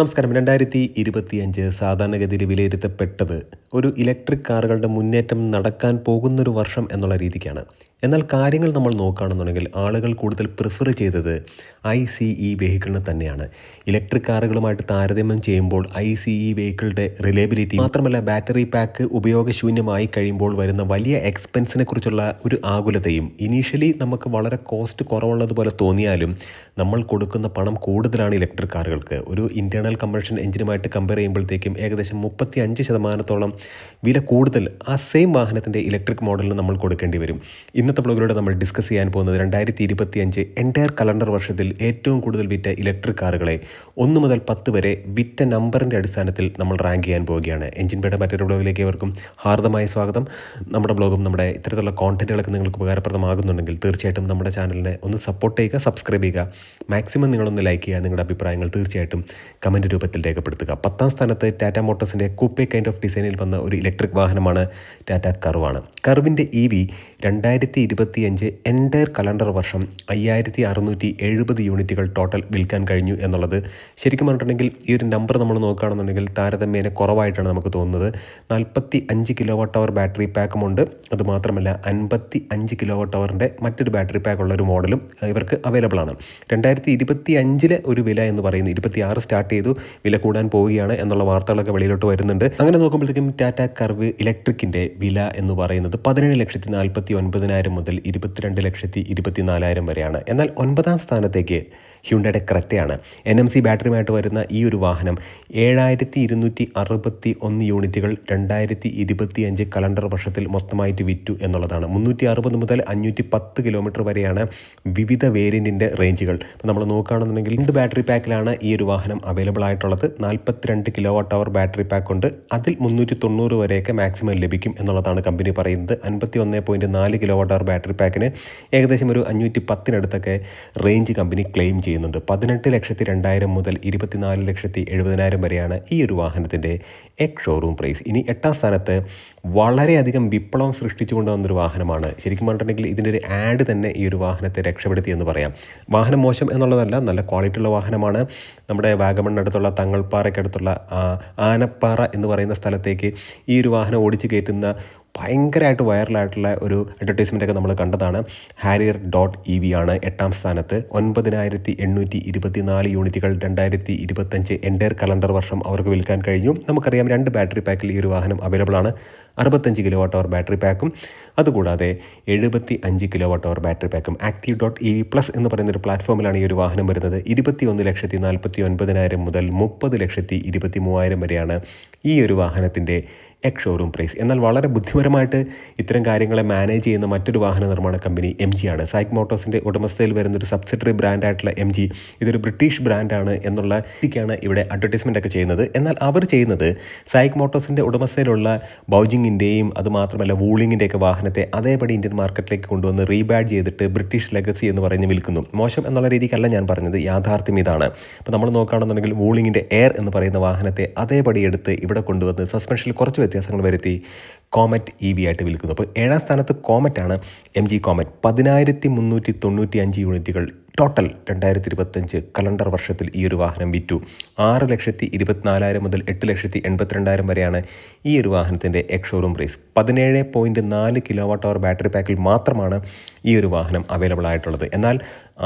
നമസ്കാരം. രണ്ടായിരത്തി ഇരുപത്തിയഞ്ച് സാധാരണഗതിയിൽ വിലയിരുത്തപ്പെട്ടത് ഒരു ഇലക്ട്രിക് കാറുകളുടെ മുന്നേറ്റം നടക്കാൻ പോകുന്നൊരു വർഷം എന്നുള്ള രീതിക്കാണ്. എന്നാൽ കാര്യങ്ങൾ നമ്മൾ നോക്കുകയാണെന്നുണ്ടെങ്കിൽ ആളുകൾ കൂടുതൽ പ്രിഫർ ചെയ്തത് ഐ സി ഇ വെഹിക്കിളിനെ തന്നെയാണ്. ഇലക്ട്രിക് കാറുകളുമായിട്ട് താരതമ്യം ചെയ്യുമ്പോൾ ഐ സി ഇ വെഹിക്കിളുടെ റിലയബിലിറ്റി മാത്രമല്ല ബാറ്ററി പാക്ക് ഉപയോഗശൂന്യമായി കഴിയുമ്പോൾ വരുന്ന വലിയ എക്സ്പെൻസിനെ കുറിച്ചുള്ള ഒരു ആകുലതയും ഇനീഷ്യലി നമുക്ക് വളരെ കോസ്റ്റ് കുറവുള്ളതുപോലെ തോന്നിയാലും നമ്മൾ കൊടുക്കുന്ന പണം കൂടുതലാണ് ഇലക്ട്രിക് കാറുകൾക്ക്. ഒരു ഇന്റേർണൽ കമ്പഷൻ എഞ്ചിനുമായിട്ട് കമ്പയർ ചെയ്യുമ്പോഴത്തേക്കും ഏകദേശം മുപ്പത്തി അഞ്ച് ശതമാനത്തോളം വില കൂടുതൽ ആ സെയിം വാഹനത്തിന്റെ ഇലക്ട്രിക് മോഡലിന് നമ്മൾ കൊടുക്കേണ്ടി വരും. ഇന്നത്തെ ബ്ലോഗിലൂടെ നമ്മൾ ഡിസ്കസ് ചെയ്യാൻ പോകുന്നത് രണ്ടായിരത്തി ഇരുപത്തി അഞ്ച് എന്റയർ കലണ്ടർ വർഷത്തിൽ ഏറ്റവും കൂടുതൽ വിറ്റ ഇലക്ട്രിക് കാറുകളെ ഒന്ന് മുതൽ പത്ത് വരെ വിറ്റ നമ്പറിന്റെ അടിസ്ഥാനത്തിൽ നമ്മൾ റാങ്ക് ചെയ്യാൻ പോവുകയാണ്. എഞ്ചിൻ പേട മറ്റൊരു ബ്ലോഗിലേക്ക് അവർക്കും ഹാർദമായ സ്വാഗതം. നമ്മുടെ ബ്ലോഗും നമ്മുടെ ഇത്തരത്തിലുള്ള കോണ്ടന്റുകളൊക്കെ നിങ്ങൾക്ക് ഉപകാരപ്രദമാകുന്നുണ്ടെങ്കിൽ തീർച്ചയായിട്ടും നമ്മുടെ ചാനലിനെ ഒന്ന് സപ്പോർട്ട് ചെയ്യുക സബ്സ്ക്രൈബ് ചെയ്യുക. മാക്സിമം നിങ്ങളൊന്ന് ലൈക്ക് ചെയ്യുക നിങ്ങളുടെ അഭിപ്രായങ്ങൾ തീർച്ചയായിട്ടും കമന്റ് രൂപത്തിൽ രേഖപ്പെടുത്തുക. പത്താം സ്ഥാനത്ത് ടാറ്റ മോട്ടോഴ്സിന്റെ കൂപ്പേ കൈൻഡ് ഓഫ് ഡിസൈനിൽ വന്ന ഒരു ഇലക്ട്രിക് വാഹനമാണ് ടാറ്റ കർവാണ് കർവിന്റെ ഇ വി രണ്ടായിരത്തി ഇരുപത്തിയഞ്ച് എന്റയർ കലണ്ടർ വർഷം അയ്യായിരത്തി അറുന്നൂറ്റി എഴുപത് യൂണിറ്റുകൾ ടോട്ടൽ വിൽക്കാൻ കഴിഞ്ഞു എന്നുള്ളത് ശരിക്കും പറഞ്ഞിട്ടുണ്ടെങ്കിൽ ഈ ഒരു നമ്പർ നമ്മൾ നോക്കുകയാണെന്നുണ്ടെങ്കിൽ താരതമ്യേന കുറവായിട്ടാണ് നമുക്ക് തോന്നുന്നത്. നാൽപ്പത്തി അഞ്ച് കിലോ അവർ ബാറ്ററി പാക്കുമുണ്ട് അതുമാത്രമല്ല അൻപത്തി അഞ്ച് കിലോ അവറിന്റെ മറ്റൊരു ബാറ്ററി പാക്കുള്ള ഒരു മോഡലും ഇവർക്ക് അവൈലബിൾ ആണ്. രണ്ടായിരത്തി ഇരുപത്തി അഞ്ചിലെ ഒരു വില എന്ന് പറയുന്നത് ഇരുപത്തി ആറ് സ്റ്റാർട്ട് ചെയ്തു. വില കൂടാൻ പോവുകയാണ് എന്നുള്ള വാർത്തകളൊക്കെ വെളിയിലോട്ട് വരുന്നുണ്ട്. അങ്ങനെ നോക്കുമ്പോഴത്തേക്കും ടാറ്റ കർവ് ഇലക്ട്രിക്കിന്റെ വില എന്ന് പറയുന്നത് പതിനേഴ് ലക്ഷത്തി നാൽപ്പത്തി ഒൻപതിനായിരം മുതൽ ഇരുപത്തിരണ്ട് ലക്ഷത്തി ഇരുപത്തിനാലായിരം വരെയാണ്. എന്നാൽ ഒൻപതാം സ്ഥാനത്തേക്ക് ഹ്യുണ്ടയുടെ ക്രെറ്റയാണ്. എൻ എം സി ബാറ്ററിയുമായിട്ട് വരുന്ന ഈ ഒരു വാഹനം ഏഴായിരത്തി ഇരുന്നൂറ്റി അറുപത്തി ഒന്ന് യൂണിറ്റുകൾ രണ്ടായിരത്തി ഇരുപത്തി അഞ്ച് കലണ്ടർ വർഷത്തിൽ മൊത്തമായിട്ട് വിറ്റു എന്നുള്ളതാണ്. മുന്നൂറ്റി അറുപത് മുതൽ അഞ്ഞൂറ്റി പത്ത് കിലോമീറ്റർ വരെയാണ് വിവിധ വേരിയന്റിന്റെ റേഞ്ചുകൾ. ഇപ്പോൾ നമ്മൾ നോക്കുകയാണെന്നുണ്ടെങ്കിൽ രണ്ട് ബാറ്ററി പാക്കിലാണ് ഈ ഒരു വാഹനം അവൈലബിൾ ആയിട്ടുള്ളത്. നാൽപ്പത്തിരണ്ട് kilowatt hour battery pack ഉണ്ട്. അതിൽ മുന്നൂറ്റി തൊണ്ണൂറ് വരെയൊക്കെ മാക്സിമം ലഭിക്കും എന്നുള്ളതാണ് കമ്പനി പറയുന്നത്. അൻപത്തി ഒന്ന് പോയിന്റ് നാല് കിലോ വാട്ട് അവർ ബാറ്ററി പാക്കിന് ഏകദേശം ഒരു അഞ്ഞൂറ്റി പത്തിനടുത്തൊക്കെ റേഞ്ച് കമ്പനി ക്ലെയിം ചെയ്യുന്നുണ്ട്. പതിനെട്ട് ലക്ഷത്തി രണ്ടായിരം മുതൽ ഇരുപത്തിനാല് ലക്ഷത്തി എഴുപതിനായിരം വരെയാണ് ഈ ഒരു വാഹനത്തിന്റെ എക് ഷോറൂം പ്രൈസ് ഇനി എട്ടാം സ്ഥാനത്ത് വളരെയധികം വിപ്ലവം സൃഷ്ടിച്ചു കൊണ്ടുവന്നൊരു വാഹനമാണ്. ശരിക്കും പറഞ്ഞിട്ടുണ്ടെങ്കിൽ ഇതിന്റെ ഒരു ആഡ് തന്നെ ഈ ഒരു വാഹനത്തെ രക്ഷപ്പെടുത്തി എന്ന് പറയാം. വാഹനം മോശം എന്നുള്ളതല്ല നല്ല ക്വാളിറ്റി ഉള്ള വാഹനമാണ്. നമ്മുടെ വാഗമണ്ണടുത്തുള്ള തങ്ങൾപ്പാറയ്ക്കടുത്തുള്ള ആനപ്പാറ എന്ന് പറയുന്ന സ്ഥലത്തേക്ക് ഈ ഒരു വാഹനം ഓടിച്ചു കയറ്റുന്ന ഭയങ്കരമായിട്ട് വൈറലായിട്ടുള്ള ഒരു അഡ്വർടൈസ്മെന്റ് ഒക്കെ നമ്മൾ കണ്ടതാണ്. ഹാരിയർ ഡോട്ട് ഇ വി ആണ് എട്ടാം സ്ഥാനത്ത്. ഒൻപതിനായിരത്തി എണ്ണൂറ്റി ഇരുപത്തി നാല് യൂണിറ്റുകൾ രണ്ടായിരത്തി ഇരുപത്തഞ്ച് എൻഡയർ കലണ്ടർ വർഷം അവർക്ക് വിൽക്കാൻ കഴിഞ്ഞു. നമുക്കറിയാം രണ്ട് ബാറ്ററി പാക്കിൽ ഈ ഒരു വാഹനം അവൈലബിൾ ആണ്. അറുപത്തഞ്ച് കിലോ വാട്ട് അവർ ബാറ്ററി പാക്കും അതുകൂടാതെ എഴുപത്തി അഞ്ച് kilowatt hour battery പാക്കും active dot E V plus എന്ന് പറയുന്ന ഒരു പ്ലാറ്റ്ഫോമിലാണ് ഈ ഒരു വാഹനം വരുന്നത്. ഇരുപത്തി ഒന്ന് ലക്ഷത്തി നാൽപ്പത്തി ഒൻപതിനായിരം മുതൽ മുപ്പത് ലക്ഷത്തി ഇരുപത്തി മൂവായിരം വരെയാണ് ഈ ഒരു വാഹനത്തിന്റെ എക് ഷോറൂം പ്രൈസ് എന്നാൽ വളരെ ബുദ്ധിപരമായിട്ട് ഇത്തരം കാര്യങ്ങളെ മാനേജ് ചെയ്യുന്ന മറ്റൊരു വാഹന നിർമ്മാണ കമ്പനി എം ജി ആണ്. സൈക്ക് മോട്ടോഴ്സിന്റെ ഉടമസ്ഥയിൽ വരുന്ന ഒരു സബ്സിഡറി ബ്രാൻഡായിട്ടുള്ള എം ജി ഇതൊരു ബ്രിട്ടീഷ് ബ്രാൻഡാണ് എന്നുള്ള രീതിക്കാണ് ഇവിടെ അഡ്വർടൈസ്മെന്റ് ഒക്കെ ചെയ്യുന്നത്. എന്നാൽ അവർ ചെയ്യുന്നത് സൈക്ക് മോട്ടോഴ്സിന്റെ ഉടമസ്ഥയിലുള്ള ബൗജിങ്ങിന്റെയും അതുമാത്രമല്ല വൂളിങ്ങിന്റെ ഒക്കെ വാഹനത്തെ അതേപടി ഇന്ത്യൻ മാർക്കറ്റിലേക്ക് കൊണ്ടുവന്ന് റീബാഡ് ചെയ്തിട്ട് ബ്രിട്ടീഷ് ലെഗസി എന്ന് പറഞ്ഞ് വിൽക്കുന്നു. മോശം എന്നുള്ള രീതിക്കല്ല ഞാൻ പറഞ്ഞത്. യാഥാർത്ഥ്യം ഇതാണ്. അപ്പോൾ നമ്മൾ നോക്കുകയാണെന്നുണ്ടെങ്കിൽ വൂളിങ്ങിന്റെ എയർ എന്ന് പറയുന്ന വാഹനത്തെ അതേപടി എടുത്ത് ഇവിടെ കൊണ്ടുവന്ന് സസ്പെൻഷനിൽ കുറച്ച് വ്യത്യാസങ്ങൾ വരുത്തി കോമറ്റ് ഇ വി ആയിട്ട് വിൽക്കുന്നു. അപ്പോൾ ഏഴാം സ്ഥാനത്ത് കോമറ്റാണ് എം ജി കോമറ്റ്. പതിനായിരത്തി മുന്നൂറ്റി തൊണ്ണൂറ്റി അഞ്ച് യൂണിറ്റുകൾ ടോട്ടൽ രണ്ടായിരത്തി ഇരുപത്തഞ്ച് കലണ്ടർ വർഷത്തിൽ ഈ ഒരു വാഹനം വിറ്റു. ആറ് ലക്ഷത്തി ഇരുപത്തിനാലായിരം മുതൽ എട്ട് ലക്ഷത്തി എൺപത്തിരണ്ടായിരം വരെയാണ് ഈ ഒരു വാഹനത്തിന്റെ എക്സ് ഷോറൂം പ്രൈസ് പതിനേഴ് പോയിന്റ് നാല് കിലോ വാട്ട് അവർ ബാറ്ററി പാക്കിൽ മാത്രമാണ് ഈ ഒരു വാഹനം അവൈലബിൾ ആയിട്ടുള്ളത്. എന്നാൽ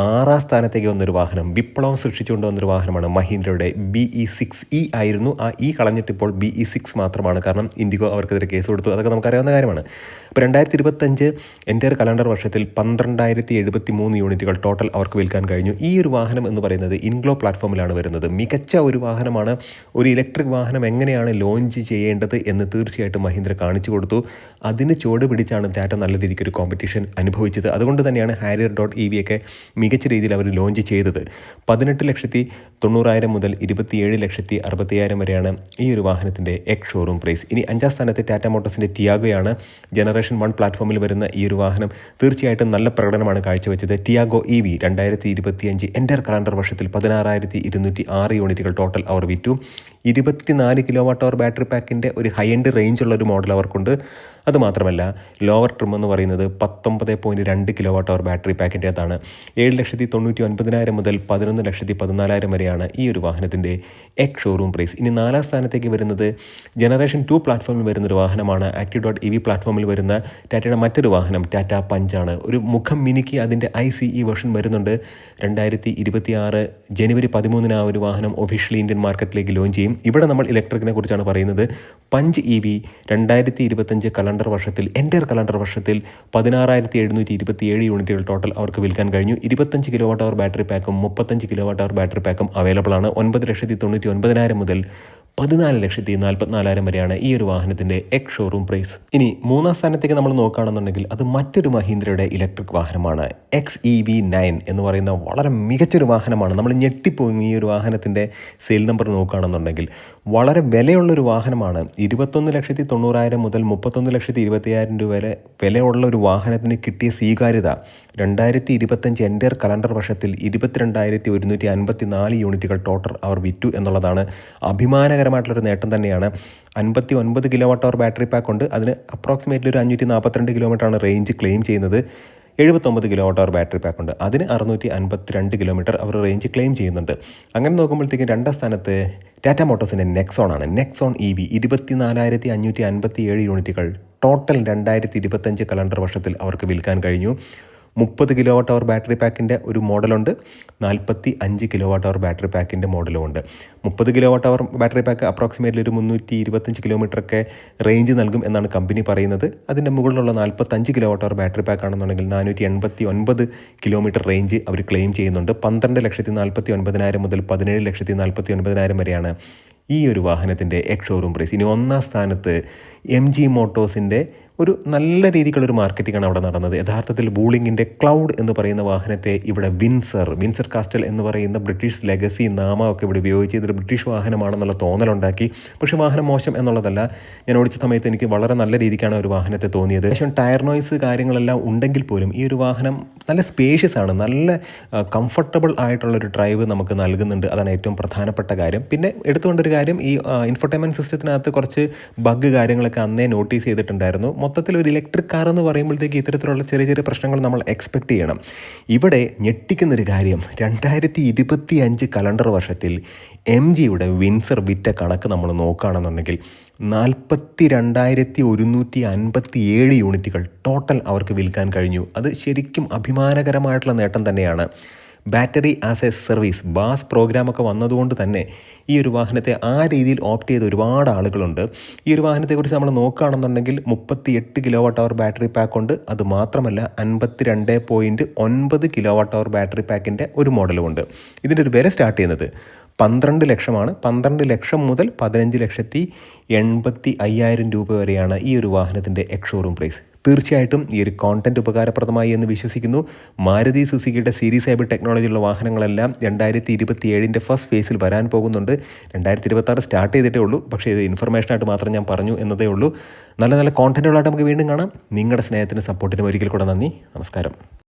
ആറാം സ്ഥാനത്തേക്ക് വന്നൊരു വാഹനം വിപ്ലവം സൃഷ്ടിച്ചുകൊണ്ട് വന്നൊരു വാഹനമാണ് മഹീന്ദ്രയുടെ ബി ഇ സിക്സ് ഇ ആയിരുന്നു. ആ ഇ കളഞ്ഞിട്ട് ഇപ്പോൾ ബി ഇ സിക്സ് മാത്രമാണ്. കാരണം ഇൻഡിഗോ അവർക്കെതിരെ കേസ് കൊടുത്തു. അതൊക്കെ നമുക്കറിയാവുന്ന കാര്യമാണ്. അപ്പോൾ രണ്ടായിരത്തി ഇരുപത്തഞ്ച് എന്റെ ഒരു കലണ്ടർ വർഷത്തിൽ പന്ത്രണ്ടായിരത്തി എഴുപത്തി മൂന്ന് യൂണിറ്റുകൾ ടോട്ടൽ അവർക്ക് വിൽക്കാൻ കഴിഞ്ഞു. ഈ ഒരു വാഹനം എന്ന് പറയുന്നത് ഇൻഗ്ലോ പ്ലാറ്റ്ഫോമിലാണ് വരുന്നത്. മികച്ച ഒരു വാഹനമാണ്. ഒരു ഇലക്ട്രിക് വാഹനം എങ്ങനെയാണ് ലോഞ്ച് ചെയ്യേണ്ടത് എന്ന് തീർച്ചയായിട്ടും മഹീന്ദ്ര കാണിച്ചു കൊടുത്തു. അതിന് ചുവട് പിടിച്ചാണ് ടാറ്റ നല്ല രീതിക്ക് ഒരു കോമ്പറ്റീഷൻ അനുഭവിച്ചത്. അതുകൊണ്ട് തന്നെയാണ് ഹാരിയർ ഡോട്ട് ഇ വി ഒക്കെ മികച്ച രീതിയിൽ അവർ ലോഞ്ച് ചെയ്തത് പതിനെട്ട് ലക്ഷത്തി തൊണ്ണൂറായിരം മുതൽ ഇരുപത്തിയേഴ് ലക്ഷത്തി അറുപത്തിയായിരം വരെയാണ് ഈ ഒരു വാഹനത്തിന്റെ എക് ഷോറൂം പ്രൈസ്. ഇനി അഞ്ചാം സ്ഥാനത്ത് ടാറ്റ മോട്ടോഴ്സിന്റെ ടിയാഗോയാണ് ജനറേഷൻ വൺ പ്ലാറ്റ്ഫോമിൽ വരുന്ന ഈ ഒരു വാഹനം തീർച്ചയായിട്ടും നല്ല പ്രകടനമാണ് കാഴ്ചവെച്ചത്. ടിയാഗോ ഇ വി രണ്ടായിരത്തി ഇരുപത്തിയഞ്ച് എന്റെ കലണ്ടർ വർഷത്തിൽ പതിനാറായിരത്തി ഇരുന്നൂറ്റി ആറ് യൂണിറ്റുകൾ ടോട്ടൽ അവർ വിറ്റു. ഇരുപത്തിനാല് കിലോ വാട്ട് അവർ ബാറ്ററി പാക്കിന്റെ ഒരു ഹൈ എൻഡ് റേഞ്ചുള്ള ഒരു മോഡൽ അവർക്കുണ്ട്. അതുമാത്രമല്ല ലോവർ ട്രിം എന്ന് പറയുന്നത് പത്തൊമ്പത് പോയിന്റ് രണ്ട് കിലോ വാട്ട് അവർ ബാറ്ററി പാക്കിന്റേതാണ് ഏഴ് ലക്ഷത്തി തൊണ്ണൂറ്റി ഒൻപതിനായിരം മുതൽ പതിനൊന്ന് ലക്ഷത്തി പതിനാലായിരം വരെയാണ് ഈ ഒരു വാഹനത്തിന്റെ എക് ഷോറൂം പ്രൈസ് ഇനി നാലാം സ്ഥാനത്തേക്ക് വരുന്നത് ജനറേഷൻ ടു പ്ലാറ്റ്ഫോമിൽ വരുന്ന ഒരു വാഹനമാണ്. ആക്റ്റീവ് ഡോട്ട് ഇ വി പ്ലാറ്റ്ഫോമിൽ വരുന്ന ടാറ്റയുടെ മറ്റൊരു വാഹനം ടാറ്റ പഞ്ചാണ് ഒരു മുഖം മിനുക്കി അതിന്റെ ഐ സി ഇ വെർഷൻ വരുന്നുണ്ട്. രണ്ടായിരത്തി ഇരുപത്തി ആറ് ജനുവരി പതിമൂന്നിന് ആ ഒരു വാഹനം ഒഫീഷ്യലി ഇന്ത്യൻ മാർക്കറ്റിലേക്ക് ലോഞ്ച് ചെയ്യും. ഇവിടെ നമ്മൾ ഇലക്ട്രിക്കിനെ കുറിച്ചാണ് പറയുന്നത്. പഞ്ച് ഇ വി രണ്ടായിരത്തി ഇരുപത്തഞ്ച് കലണ്ടർ വർഷത്തിൽ എന്റെ കലണ്ടർ വർഷത്തിൽ പതിനാറായിരത്തി എഴുന്നൂറ്റി ഇരുപത്തി ഏഴ് യൂണിറ്റുകൾ ടോട്ടൽ അവർക്ക് വിൽക്കാൻ കഴിഞ്ഞു. ഇരുപത്തഞ്ച് കിലോ വാട്ട് അവർ ബാറ്ററി പാക്കും മുപ്പത്തഞ്ച് കിലോ വാട്ട് അവർ ബാറ്ററി പാക്കും അവൈലബിൾ ആണ്. ഒൻപത് ലക്ഷത്തി തൊണ്ണൂറ്റി ഒൻപതിനായിരം മുതൽ പതിനാല് ലക്ഷത്തി നാൽപ്പത്തിനാലായിരം വരെയാണ് ഈ ഒരു വാഹനത്തിന്റെ എക്സ് ഷോറൂം പ്രൈസ് ഇനി മൂന്നാം സ്ഥാനത്തേക്ക് നമ്മൾ നോക്കുകയാണെന്നുണ്ടെങ്കിൽ അത് മറ്റൊരു മഹീന്ദ്രയുടെ ഇലക്ട്രിക് വാഹനമാണ്. എക്സ് ഇ വി നയൻ എന്ന് പറയുന്ന വളരെ മികച്ചൊരു വാഹനമാണ്. നമ്മൾ ഞെട്ടിപ്പോയി ഈ ഒരു വാഹനത്തിന്റെ സെയിൽ നമ്പർ നോക്കുകയാണെന്നുണ്ടെങ്കിൽ. വളരെ വിലയുള്ളൊരു വാഹനമാണ്. ഇരുപത്തൊന്ന് ലക്ഷത്തി തൊണ്ണൂറായിരം മുതൽ മുപ്പത്തൊന്ന് ലക്ഷത്തി ഇരുപത്തിയായിരം രൂപ വരെ വിലയുള്ള ഒരു വാഹനത്തിന് കിട്ടിയ സ്വീകാര്യത രണ്ടായിരത്തി ഇരുപത്തഞ്ച് എന്റെ കലണ്ടർ വർഷത്തിൽ ഇരുപത്തിരണ്ടായിരത്തി ഒരുന്നൂറ്റി അൻപത്തി നാല് യൂണിറ്റുകൾ ടോട്ടർ അവർ വിറ്റു എന്നുള്ളതാണ് അഭിമാനകരമായിട്ടുള്ളൊരു നേട്ടം തന്നെയാണ്. അൻപത്തി ഒൻപത് kilowatt hour battery pack ഉണ്ട്. അതിന് അപ്രോക്സിമേറ്റ്ലി ഒരു അഞ്ഞൂറ്റി നാൽപ്പത്തിരണ്ട് കിലോമീറ്ററാണ് റേഞ്ച് ക്ലെയിം ചെയ്യുന്നത്. എഴുപത്തൊമ്പത് kilowatt hour battery pack ഉണ്ട് അതിന് അറുന്നൂറ്റി അൻപത്തി രണ്ട് കിലോമീറ്റർ അവർ റേഞ്ച് ക്ലെയിം ചെയ്യുന്നുണ്ട്. അങ്ങനെ നോക്കുമ്പോഴത്തേക്കും രണ്ടാം സ്ഥാനത്ത് ടാറ്റ മോട്ടോഴ്സിന്റെ നെക്സോൺ ആണ്. നെക്സോൺ ഇ വി ഇരുപത്തി നാലായിരത്തി അഞ്ഞൂറ്റി അൻപത്തി ഏഴ് യൂണിറ്റുകൾ ടോട്ടൽ രണ്ടായിരത്തി ഇരുപത്തഞ്ച് കലണ്ടർ വർഷത്തിൽ അവർക്ക് വിൽക്കാൻ കഴിഞ്ഞു. മുപ്പത് കിലോ വാട്ട് അവർ ബാറ്ററി പാക്കിന്റെ ഒരു മോഡലുണ്ട്. നാൽപ്പത്തി അഞ്ച് കിലോ വാട്ട് അവർ ബാറ്ററി പാക്കിന്റെ മോഡലും ഉണ്ട് മുപ്പത് kilowatt hour battery pack approximately ഒരു മുന്നൂറ്റി ഇരുപത്തഞ്ച് കിലോമീറ്ററൊക്കെ റേഞ്ച് നൽകും എന്നാണ് കമ്പനി പറയുന്നത്. അതിന്റെ മുകളിലുള്ള നാൽപ്പത്തഞ്ച് kilowatt hour battery pack ആണെന്നുണ്ടെങ്കിൽ നാനൂറ്റി എൺപത്തി ഒൻപത് കിലോമീറ്റർ റേഞ്ച് അവർ ക്ലെയിം ചെയ്യുന്നുണ്ട്. പന്ത്രണ്ട് ലക്ഷത്തി നാൽപ്പത്തി ഒൻപതിനായിരം മുതൽ പതിനേഴ് ലക്ഷത്തി നാൽപ്പത്തി ഒൻപതിനായിരം വരെയാണ് ഈ ഒരു വാഹനത്തിന്റെ എക്സ് ഷോറൂം പ്രൈസ് ഇനി ഒന്നാം സ്ഥാനത്ത് എം ജി മോട്ടോഴ്സിന്റെ ഒരു നല്ല രീതിക്കുള്ളൊരു മാർക്കറ്റിംഗാണ് അവിടെ നടന്നത്. യഥാർത്ഥത്തിൽ ബൂളിങ്ങിന്റെ ക്ലൗഡ് എന്ന് പറയുന്ന വാഹനത്തെ ഇവിടെ വിൻസർ വിൻസർ കാസ്റ്റൽ എന്ന് പറയുന്ന ബ്രിട്ടീഷ് ലെഗസി നാമമൊക്കെ ഇവിടെ ഉപയോഗിച്ച് ഇതൊരു ബ്രിട്ടീഷ് വാഹനമാണെന്നുള്ള തോന്നലുണ്ടാക്കി. പക്ഷേ വാഹനം മോശം എന്നുള്ളതല്ല ഞാൻ ഓടിച്ച സമയത്ത് എനിക്ക് വളരെ നല്ല രീതിക്കാണ് ഒരു വാഹനത്തെ തോന്നിയത്. പക്ഷേ ടയർ നോയ്സ് കാര്യങ്ങളെല്ലാം ഉണ്ടെങ്കിൽ പോലും ഈ ഒരു വാഹനം നല്ല സ്പേഷ്യസ് ആണ്. നല്ല കംഫർട്ടബിൾ ആയിട്ടുള്ളൊരു ഡ്രൈവ് നമുക്ക് നൽകുന്നുണ്ട്. അതാണ് ഏറ്റവും പ്രധാനപ്പെട്ട കാര്യം. പിന്നെ എടുത്തുകൊണ്ടൊരു കാര്യം ഈ ഇൻഫർടൈൻമെന്റ് സിസ്റ്റത്തിനകത്ത് കുറച്ച് ബഗ് കാര്യങ്ങളൊക്കെ അന്നേ നോട്ടീസ് ചെയ്തിട്ടുണ്ടായിരുന്നു. മൊത്തത്തിൽ ഒരു ഇലക്ട്രിക് കാർ എന്ന് പറയുമ്പോഴത്തേക്ക് ഇത്തരത്തിലുള്ള ചെറിയ ചെറിയ പ്രശ്നങ്ങൾ നമ്മൾ എക്സ്പെക്ട് ചെയ്യണം. ഇവിടെ ഞെട്ടിക്കുന്നൊരു കാര്യം രണ്ടായിരത്തി ഇരുപത്തി അഞ്ച് കലണ്ടർ വർഷത്തിൽ എം ജിയുടെ വിൻസർ വിറ്റ കണക്ക് നമ്മൾ നോക്കുകയാണെന്നുണ്ടെങ്കിൽ നാൽപ്പത്തി രണ്ടായിരത്തി ഒരുന്നൂറ്റി അൻപത്തി ഏഴ് യൂണിറ്റുകൾ ടോട്ടൽ അവർക്ക് വിൽക്കാൻ കഴിഞ്ഞു. അത് ശരിക്കും അഭിമാനകരമായിട്ടുള്ള നേട്ടം തന്നെയാണ്. Battery as a service BaaS പ്രോഗ്രാമൊക്കെ വന്നതുകൊണ്ട് തന്നെ ഈ ഒരു വാഹനത്തെ ആ രീതിയിൽ ഓപ്റ്റ് ചെയ്ത ഒരുപാട് ആളുകളുണ്ട്. ഈ ഒരു വാഹനത്തെക്കുറിച്ച് നമ്മൾ നോക്കുകയാണെന്നുണ്ടെങ്കിൽ മുപ്പത്തി എട്ട് kilowatt hour battery pack ഉണ്ട്. അത് മാത്രമല്ല അൻപത്തി രണ്ട് പോയിന്റ് ഒൻപത് കിലോ വാട്ട് അവർ ബാറ്ററി പാക്കിന്റെ ഒരു മോഡലും ഉണ്ട്. ഇതിന്റെ ഒരു വില സ്റ്റാർട്ട് ചെയ്യുന്നത് പന്ത്രണ്ട് ലക്ഷമാണ്. പന്ത്രണ്ട് ലക്ഷം മുതൽ പതിനഞ്ച് ലക്ഷത്തി എൺപത്തി അയ്യായിരം രൂപ വരെയാണ് ഈ ഒരു വാഹനത്തിന്റെ എക്സ് ഷോറൂം പ്രൈസ് തീർച്ചയായിട്ടും ഈ ഒരു കോണ്ടന്റ് ഉപകാരപ്രദമായി എന്ന് വിശ്വസിക്കുന്നു. മാരുതി സുസുക്കിയുടെ സീരീസ് ഹൈബ്രിഡ് ടെക്നോളജിയുള്ള വാഹനങ്ങളെല്ലാം രണ്ടായിരത്തി ഇരുപത്തി ഏഴിന്റെ ഫസ്റ്റ് ഫേസിൽ വരാൻ പോകുന്നുണ്ട്. രണ്ടായിരത്തി ഇരുപത്തി സ്റ്റാർട്ട് ചെയ്തിട്ടേ ഉള്ളൂ. പക്ഷേ ഇത് ഇൻഫർമേഷനായിട്ട് മാത്രം ഞാൻ പറഞ്ഞു എന്നതേ ഉള്ളൂ. നല്ല നല്ല കോണ്ടന്റുകളായിട്ട് നമുക്ക് വീണ്ടും കാണാം. നിങ്ങളുടെ സ്നേഹത്തിനും സപ്പോർട്ടിനും ഒരിക്കൽ കൂടെ നന്ദി. നമസ്കാരം.